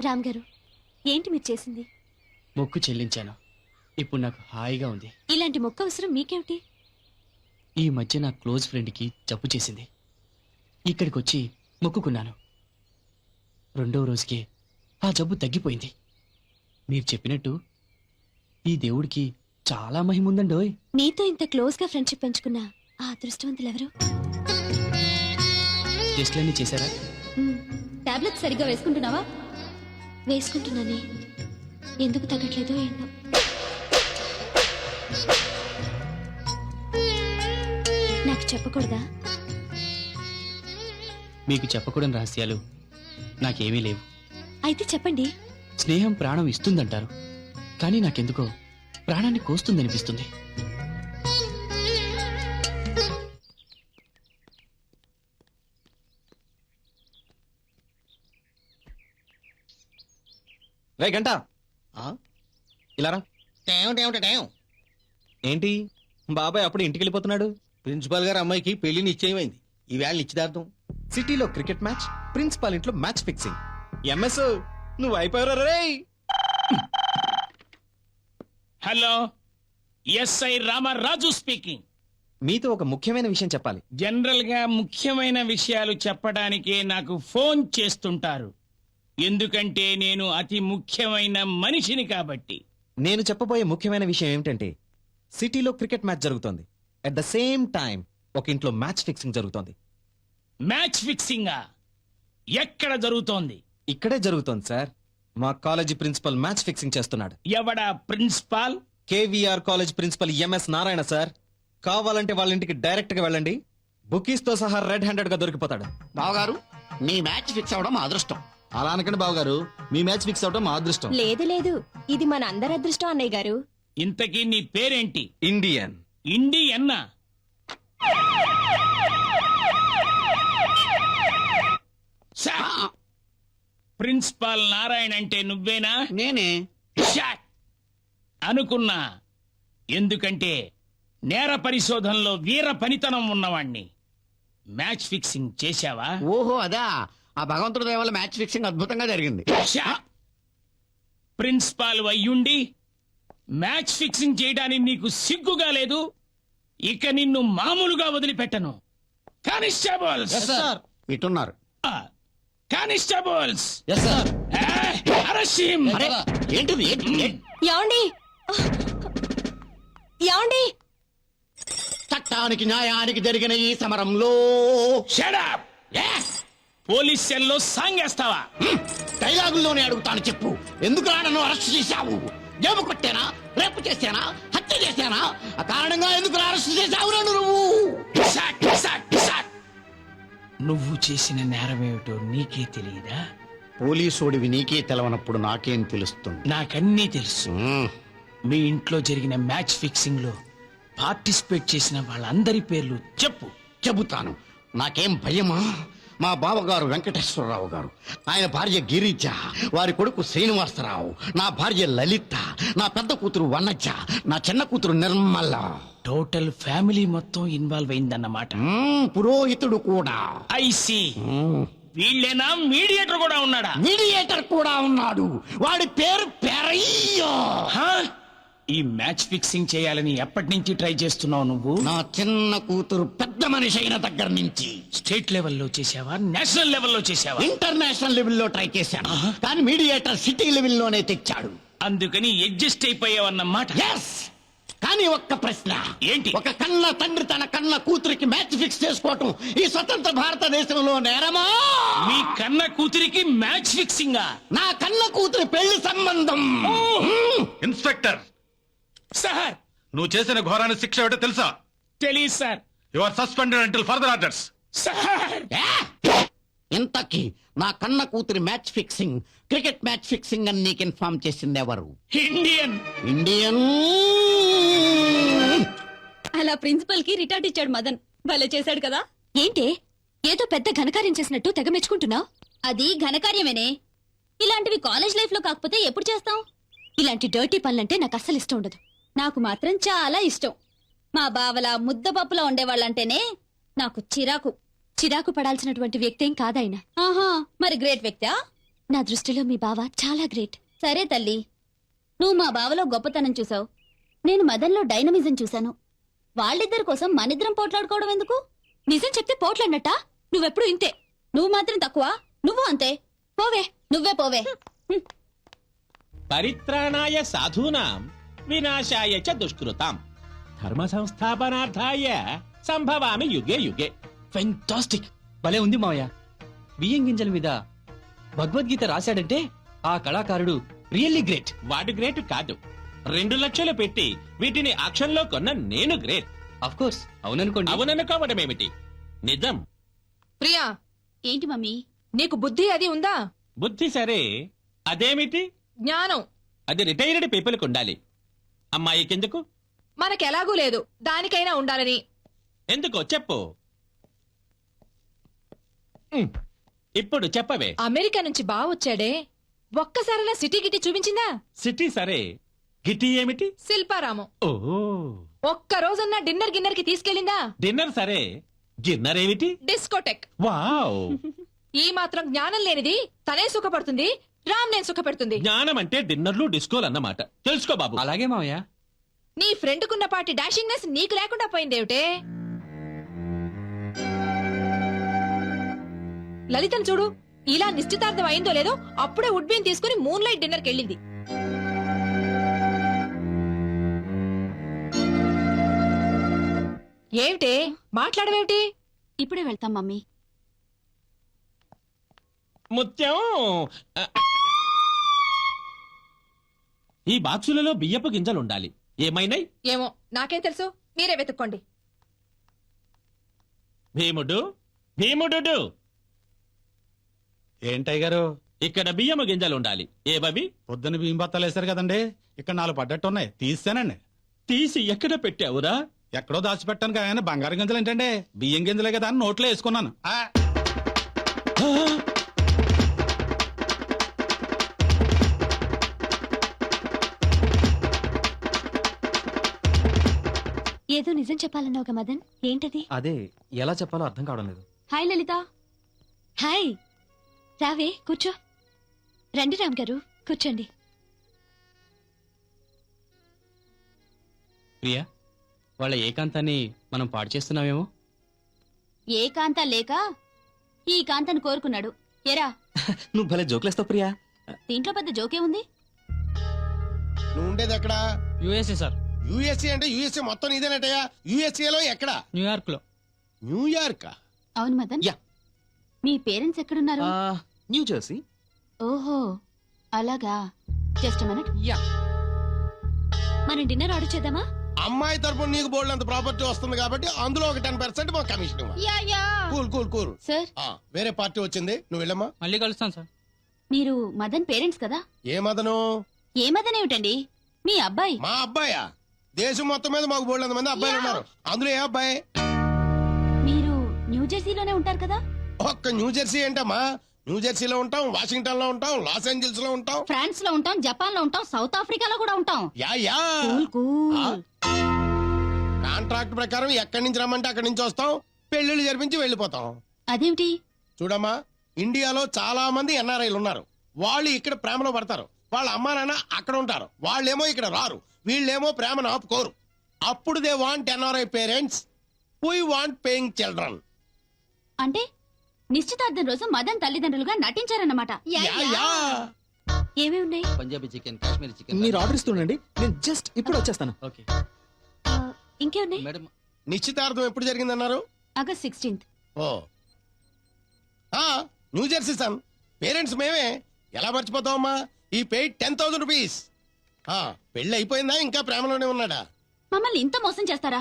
రామ్ గారు ఏంటి మీరు చేసింది? మొక్కు చెల్లించాను. ఇప్పుడు నాకు హాయిగా ఉంది. ఇలాంటి మొక్క అవసరం మీకేమిటి? ఈ మధ్య నా క్లోజ్ ఫ్రెండ్కి జబ్బు చేసింది. ఇక్కడికి వచ్చి మొక్కుకున్నాను. రెండవ రోజుకి ఆ జబ్బు తగ్గిపోయింది. మీరు చెప్పినట్టు ఈ దేవుడికి చాలా మహిముందండోయ్ నీతో ఇంత క్లోజ్గా ఫ్రెండ్షిప్ పెంచుకున్న ఆ అదృష్టవంతులు ఎవరు టెస్ట్లన్నీ చేశారా? టాబ్లెట్ సరిగ్గా వేసుకుంటున్నావా? వేసుకుంటున్నానే. ఎందుకు తగ్గట్లేదో ఏంటో. నాకు చెప్పకూడదా? మీకు చెప్పకూడని రహస్యాలు నాకేమీ లేవు. అయితే చెప్పండి. స్నేహం ప్రాణం ఇస్తుందంటారు. కానీ నాకెందుకో ప్రాణాన్ని కోస్తుందనిపిస్తుంది. రే గంట. ఇలా రా. టేం ఏంటి? బాబాయ్ అప్పుడు ఇంటికి వెళ్ళిపోతున్నాడు. ప్రిన్సిపాల్ గారు అమ్మాయికి పెళ్ళి నిశ్చయమైంది. ఈవేళ నిశ్చితార్థం. సిటీలో క్రికెట్ మ్యాచ్ ప్రిన్సిపాల్ ఇంట్లో మ్యాచ్ ఫిక్సింగ్. ఎంఎస్ నువ్వు అయిపోయారా రే. Hello SI Ramaraju speaking. మీతో ఒక ముఖ్యమైన విషయం చెప్పాలి. జనరల్గా ముఖ్యమైన విషయాలు చెప్పడానికే నాకు ఫోన్ చేస్తుంటారు. ఎందుకంటే నేను అతి ముఖ్యమైన మనిషిని కాబట్టి. నేను చెప్పబోయే ముఖ్యమైన విషయం ఏమిటంటే సిటీలో క్రికెట్ మ్యాచ్ జరుగుతోంది. అట్ ద సేమ్ టైం ఒక ఇంట్లో మ్యాచ్ ఫిక్సింగ్ జరుగుతోంది. మ్యాచ్ ఫిక్సింగా? ఎక్కడ జరుగుతోంది? ఇక్కడే జరుగుతోంది సార్. మా కాలేజీ ప్రిన్సిపల్ మ్యాచ్ ఫిక్సింగ్ చేస్తున్నాడు. ఎవడా principal? KVR college principal MS Narayana sir. కావాలంటే వాళ్ళ ఇంటికి డైరెక్ట్గా వెళ్ళండి. బుకీస్తో సహా రెడ్ హ్యాండెడ్గా దొరికిపోతాడు. బావగారు మీ మ్యాచ్ ఫిక్స్ అవడం మా అదృష్టం. అలా అనకండి బావగారు మీ మ్యాచ్ ఫిక్స్ అవటం మా అదృష్టం. లేదు లేదు. ఇది మన అందరి అదృష్టం అన్నయ్య గారు. ఇంతకీ నీ పేరేంటి? ఇండియన్. ఇండి అన్న ప్రిన్సిపాల్ నారాయణ అంటే నువ్వేనా? నేనే. షాట్ అనుకున్నా. ఎందుకంటే నేర పరిశోధనలో వీర పనితనం ఉన్నవాణ్ణి. మ్యాచ్ ఫిక్సింగ్ చేశావా? ఓహో అదా. ఆ భగవంతుడి దయ వల్ల మ్యాచ్ ఫిక్సింగ్ అద్భుతంగా జరిగింది. ప్రిన్సిపాల్ అయ్యుండి మ్యాచ్ ఫిక్సింగ్ చేయడానికి నీకు సిగ్గుగా లేదు? ఇక నిన్ను మామూలుగా వదిలిపెట్టను. కానిస్టేబుల్స్! ఇటున్నారు. కానిస్టేబుల్స్! ఏంటిది? చట్టానికి న్యాయానికి జరిగిన ఈ సమరంలో up! పోలీస్ సెల్లో సాంగ్ వేస్తావా? డైలాగుల్లోనే అడుగుతాను చెప్పు. ఎందుకు నన్ను అరెస్ట్ చేశావు? జేబు కొట్టానా? రేపు చేశానా? హత్య చేశానా? ఆ కారణంగా ఎందుకు అరెస్ట్ చేశావు నన్ను నువ్వు. నువ్వు చేసిన నేరమేమిటో నీకే తెలియదా? పోలీసోడివి నీకే తెలవనప్పుడు నాకేం తెలుస్తుంది? నాకన్నీ తెలుసు. మీ ఇంట్లో జరిగిన మ్యాచ్ ఫిక్సింగ్లో పార్టిసిపేట్ చేసిన వాళ్ళందరి పేర్లు చెప్పు. చెబుతాను. నాకేం భయమా? మా బావగారు వెంకటేశ్వరరావు గారు. ఆయన భార్య గిరిజ వారి కొడుకు శ్రీనివాసరావు నా భార్య లలిత నా పెద్ద కూతురు వనజ నా చిన్న కూతురు నిర్మల. టోటల్ ఫ్యామిలీ మొత్తం ఇన్వాల్వ్ అయిందన్నమాట. మ్మ్, పురోహితుడు కూడా. ఐసి. వీళ్ళేనా? మీడియేటర్ కూడా ఉన్నాడా? మీడియేటర్ కూడా ఉన్నాడు. వాడి పేరు పెరయ్యో. హా? ఈ మ్యాచ్ ఫిక్సింగ్ చేయాలని ఎప్పటి నుంచి ట్రై చేస్తున్నావు నువ్వు? నా చిన్న కూతురు పెద్ద మనిషి అయిన దగ్గర నుంచి. స్టేట్ లెవెల్లో చేసావా నేషనల్ లెవెల్లో చేసావా ఇంటర్నేషనల్ లెవెల్లో ట్రై చేశాను. కానీ మీడియేటర్ సిటీ లెవెల్లోనే తెచ్చాడు. అందుకని అడ్జస్ట్ అయిపోయావన్నమాట ఎస్ కానీ ఒక్క ప్రశ్న. ఏంటి? ఒక కన్న తండ్రి తన కన్న కూతురికి మ్యాచ్ ఫిక్స్ చేసుకోవటం ఈ స్వతంత్ర భారతదేశంలో నేరమా? మీ కన్న కూతురికి మ్యాచ్ ఫిక్సింగా? నా కన్న కూతురి పెళ్ళి సంబంధం. ఇన్స్పెక్టర్ సార్ నువ్వు చేసిన ఘోరాన్ని శిక్ష ఏమిటో తెలుసా? తెలియదు sir you are suspended until further orders sir? ఇంతకీ నా కన్న కూతురి match fixing cricket match fixing అని నీకు ఇన్ఫార్మ్ చేసింది ఎవరు? ఇండియన్ ఇండియన్ అలా ప్రిన్సిపల్కి రిటార్ట్ ఇచ్చాడు మదన్. భలే చేశాడు కదా. ఏంటి? ఏదో పెద్ద ఘనకార్యం చేసినట్టు తెగ మెచ్చుకుంటున్నావు? అది ఘనకార్యమేనే. ఇలాంటివి కాలేజ్ లైఫ్లో కాకపోతే ఎప్పుడు చేస్తాం ఇలాంటి డర్టీ పనులంటే నాకు అస్సలు ఇష్టం ఉండదు. నాకు మాత్రం చాలా ఇష్టం. మా బావల ముద్దపప్పులో ఉండేవాళ్ళంటేనే నాకు చిరాకు. చిరాకు పడాల్సినటువంటి వ్యక్తి ఏం కాదాయన ఆహా. మరి గ్రేట్ వ్యక్తా? నా దృష్టిలో మీ బావ చాలా గ్రేట్. సరే తల్లి. నువ్వు మా బావలో గొప్పతనం చూసావు. నేను మదన్లో డైనమిజం చూశాను. వాళ్ళిద్దరి కోసం మనిద్దరం పోట్లాడుకోవడం ఎందుకు? నిజం చెప్తే పోట్లాడినట్టా? నువ్వెప్పుడు ఇంతే. నువ్వు మాత్రం తక్కువ. నువ్వు అంతే. పోవే. నువ్వే పోవే. పరిత్రాణాయ సాధూనాం. వినాశాయ చ దుష్కృతాం ధర్మ సంస్థాపనార్థాయ సంభవామి యుగే యుగే ఫెంటాస్టిక్ భలే ఉంది మావయ్య. బియ్యం గింజల మీద భగవద్గీత రాశాడంటే ఆ కళాకారుడు రియల్లీ గ్రేట్. వాడు గ్రేట్ కాదు. రెండు లక్షలు పెట్టి వీటిని ఆక్షన్లో కొన్న నేను గ్రేట్. అఫ్ కోర్స్ అవుననుకోండి. అవుననుకోవడమేమిటి? నిజం. ప్రియా ఏంటి మమ్మీ? నీకు బుద్ధి అది ఉందా? బుద్ధి సరే. అదేమిటి? జ్ఞానం. అది రిటైర్డ్ పీపుల్కి ఉండాలి. అమ్మాయికెందుకు మనకెలాగూ లేదు. దానికైనా ఉండాలని. ఎందుకో? చెప్పు. ఉమ్, ఇప్పుడు చెప్పవే. అమెరికా నుంచి బావ వచ్చాడే. ఒక్కసారిలా సిటీ గిటి చూపించిందా? సిటీ సరే. గిటి ఏమిటి? శిల్పారామం. ఓ. ఒక్క రోజన్నా డిన్నర్ గిన్నర్కి తీసుకెళ్ళిందా? డిన్నర్ సరే. డిన్నర్ ఏమిటి? డిస్కోటెక్. వావ్. ఈ మాత్రం జ్ఞానం లేనిది తనే సుఖపడుతుంది. రామ్ నేను సుఖపెడుతుంది. జ్ఞానం అంటే డిన్నర్లు డిస్కోలు అన్నమాట. తెలుసుకో బాబు. అలాగే మావయ్య. నీ ఫ్రెండ్ కున్న పాటి డాషింగ్నెస్ నీకు లేకుండా పోయిందేమిటే లలితను చూడు ఇలా నిశ్చితార్థం అయిందో లేదో అప్పుడే ఉడ్బీన్ తీసుకుని మూన్ లైట్ డిన్నర్కి వెళ్ళింది ఏమిటే? మాట్లాడవేమిటి? ఇప్పుడే వెళ్తాం మమ్మీ. ముత్యం ఆ, ఈ బాక్సులలో బియ్యపు గింజలు ఉండాలి ఏమైనాయి? ఏమో నాకేం తెలుసు? మీరే వెతుక్కోండి. భీముడు? భీముడు ఏంటయ్య గారు ఇక్కడ బియ్యము గింజలు ఉండాలి ఏవవి? పొద్దున్న బియ్యం బత్తాలు వేశారు కదండి. ఇక్కడ నాలుగు పడ్డట్టు ఉన్నాయి తీసానండి. తీసి ఎక్కడ పెట్టావురా? ఎక్కడో దాచిపెట్టాను కానీ బంగారం గింజలు ఏంటండి? బియ్యం గింజలే కదా అని నోట్లో వేసుకున్నాను. ఆ, ఆ! ఏదో నిజం చెప్పాలన్నావుగా మదన్? ఏంటది? అదే ఎలా చెప్పాలో అర్థం కావడం లేదు. హాయ్ లలిత. హాయ్. రావే కూర్చో. రండి రామ్ గారు కూర్చోండి. ప్రియా వాళ్ళ ఏకాంతాన్ని మనం పాడు చేస్తున్నామేమో ఏ కాంత లేక ఈ కాంతను కోరుకున్నాడు. ఎరా. నువ్వు భలే జోకులేస్తావు ప్రియా. దీంట్లో పెద్ద జోకే ఉంది? నువ్వు ఉండేది ఎక్కడ? USA sir. యుఎస్ఏ అంటే యుఎస్ఏ మొత్తం నీదేనటయా యుఎస్ఏ లో ఎక్కడ? న్యూయార్క్లో న్యూయార్క్? అవును మదన్. యా. మీ పేరెంట్స్ ఎక్కడున్నారు? New Jersey. ఓహో అలాగా. Just minute. యా. మనం డిన్నర్ ఆర్డర్ చేద్దామా? అమ్మాయి తరపున నీకు బోల్డ్ అంత ప్రాపర్టీ వస్తుంది కాబట్టి అందులో ఒక టెన్ పర్సెంట్ మా కమిషన్ ఇవ్వాలి yeah yeah. Cool cool cool. Sir? ఆ, వేరే పార్టీ వచ్చింది. నువ్వు వెళ్ళమ్మా. మళ్ళీ కలుస్తాను సార్. మీరు మదన్ పేరెంట్స్ కదా? ఏ మదను? ఏ మదన్ ఏమిటండి? మీ అబ్బాయి. మా అబ్బాయా? దేశం మొత్తం మీద మాకు బోల్డ్ మంది అబ్బాయిలు ఉన్నారు. అందులో ఏ అబ్బాయి? మీరు న్యూ జెర్సీలోనే ఉంటారు కదా? ఒక్క న్యూ జెర్సీ ఏంటమ్మా? న్యూ జెర్సీలో ఉంటాం వాషింగ్టన్లో ఉంటాం లాస్ ఏంజల్స్లో ఉంటాం. ఫ్రాన్స్లో ఉంటాం జపాన్లో ఉంటాం సౌత్ ఆఫ్రికాలో కూడా ఉంటాం. Yeah yeah. కాంట్రాక్ట్ ప్రకారం ఎక్కడి నుంచి రమ్మంటే అక్కడి నుంచి వస్తాం పెళ్ళిళ్ళు జరిపించి వెళ్ళిపోతాం. అదేమిటి? చూడమ్మా ఇండియాలో చాలా మంది ఎన్ఆర్ఐలు ఉన్నారు. వాళ్ళు ఇక్కడ ప్రేమలో పడతారు. వాళ్ళ అమ్మా నాన్న అక్కడ ఉంటారు. వాళ్ళేమో ఇక్కడ రారు. వీళ్ళేమో ప్రేమను ఆపుకోరు. అప్పుడు they want NRI parents. We want paying children. అంటే నిశ్చితార్థం రోజు మదన్ తల్లిదండ్రులుగా నటించారన్నమాట. ఏమేమి ఉన్నాయి? Punjabi chicken Kashmiri chicken. మీరు ఆర్డర్ ఇస్తుండండి. నేను జస్ట్ ఇప్పుడు వచ్చేస్తాను. ఓకే. ఇంకే ఉన్నాయి? మేడం నిశ్చితార్థం ఎప్పుడు జరిగిందన్నారు? August sixteenth. ఓ. ఆ, న్యూ జెర్సీ సన్. పేరెంట్స్ మేమే. ఎలా మర్చిపోతావమ్మా? ఈ పే టెన్ థౌసండ్ రూపీస్. పెళ్ళి అయిపోయిందా? ఇంకా ప్రేమలోనే ఉన్నాడా? మమ్మల్ని ఇంత మోసం చేస్తారా?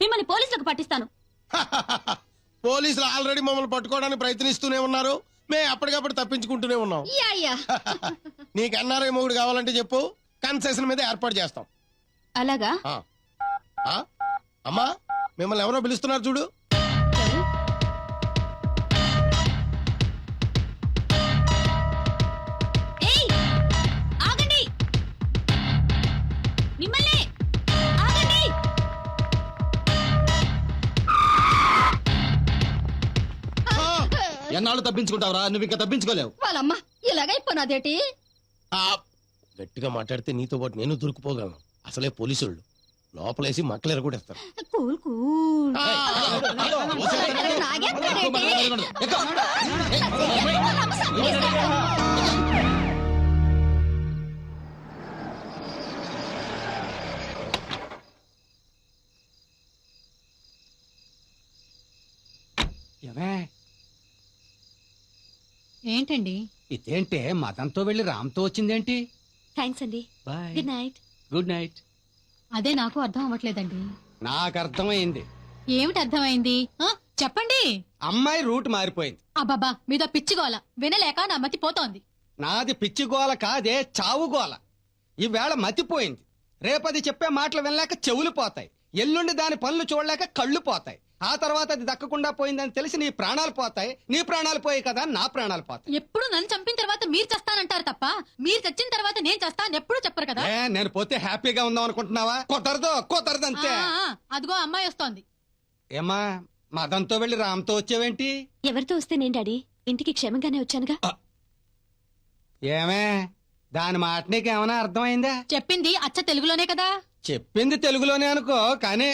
మిమ్మల్ని పోలీసులకు పట్టిస్తాను. పోలీసులు ఆల్రెడీ మమ్మల్ని పట్టుకోవడానికి ప్రయత్నిస్తూనే ఉన్నారు. మేము అప్పటికప్పుడు తప్పించుకుంటూనే ఉన్నాం. నీకు ఎన్ఆర్ఐ మొగుడు కావాలంటే చెప్పు. కన్సెషన్ మీద ఏర్పాటు చేస్తాం. అలాగా? అమ్మా మిమ్మల్ని ఎవరో పిలుస్తున్నారు చూడు. ఎన్నాళ్ళు తప్పించుకుంటావురా నువ్వు ఇంకా తప్పించుకోలేవు వాళ్ళమ్మ ఇలాగైపోనాదేటి ఆ, గట్టిగా మాట్లాడితే నీతో పాటు నేను దొరికిపోగలను అసలే పోలీసులు లోపలేసి మక్కలు ఎరగొడేస్తారు కూల్ కూల్ ఏంటండి ఇదేంటే మదంతో వెళ్ళి రామ్తో వచ్చిందేంటి? థ్యాంక్స్ అండి. Bye. Good night. Good night. అదే నాకు అర్థం అవ్వట్లేదండి. నాకు అర్థమైంది ఏమిటి అర్థమైంది? ఆ, చెప్పండి. అమ్మాయి రూట్ మారిపోయింది. అబ్బబ్బా మీదో పిచ్చిగోల వినలేక నా మతి పోతోంది. నాది పిచ్చి గోల కాదే చావు గోల. ఈవేళ మతిపోయింది. రేపది చెప్పే మాటలు వినలేక చెవులు పోతాయి. ఎల్లుండి దాని పనులు చూడలేక కళ్ళు పోతాయి. ఆ తర్వాత అది దక్కకుండా పోయిందని తెలిసి నీ ప్రాణాలు పోతాయి నీ ప్రాణాలు పోయి కదా నా ప్రాణాలు పోతాయి. ఎప్పుడు నన్ను చంపిన తర్వాత మీరు చస్తానంటారు తప్ప మీరు చచ్చిన తర్వాత నేను చస్తాను ఎప్పుడు చెప్పరు కదా? ఏ నేను పోతే హ్యాపీగా ఉందాం అనుకుంటున్నావా? కుదరదు కుదరదు అంతే ఆ, ఆ, అదిగో అమ్మాయి వస్తోంది. ఏమా మదంతో వెళ్ళి రామ్తో వచ్చేవేంటి? ఎవరితో వస్తే నేను డాడీ? ఇంటికి క్షేమంగానే వచ్చానుగా? ఏమే దాని మాట నీకేమైనా అర్థమైందా? చెప్పింది అచ్చ తెలుగులోనే కదా? చెప్పింది తెలుగులోనే అనుకో కానీ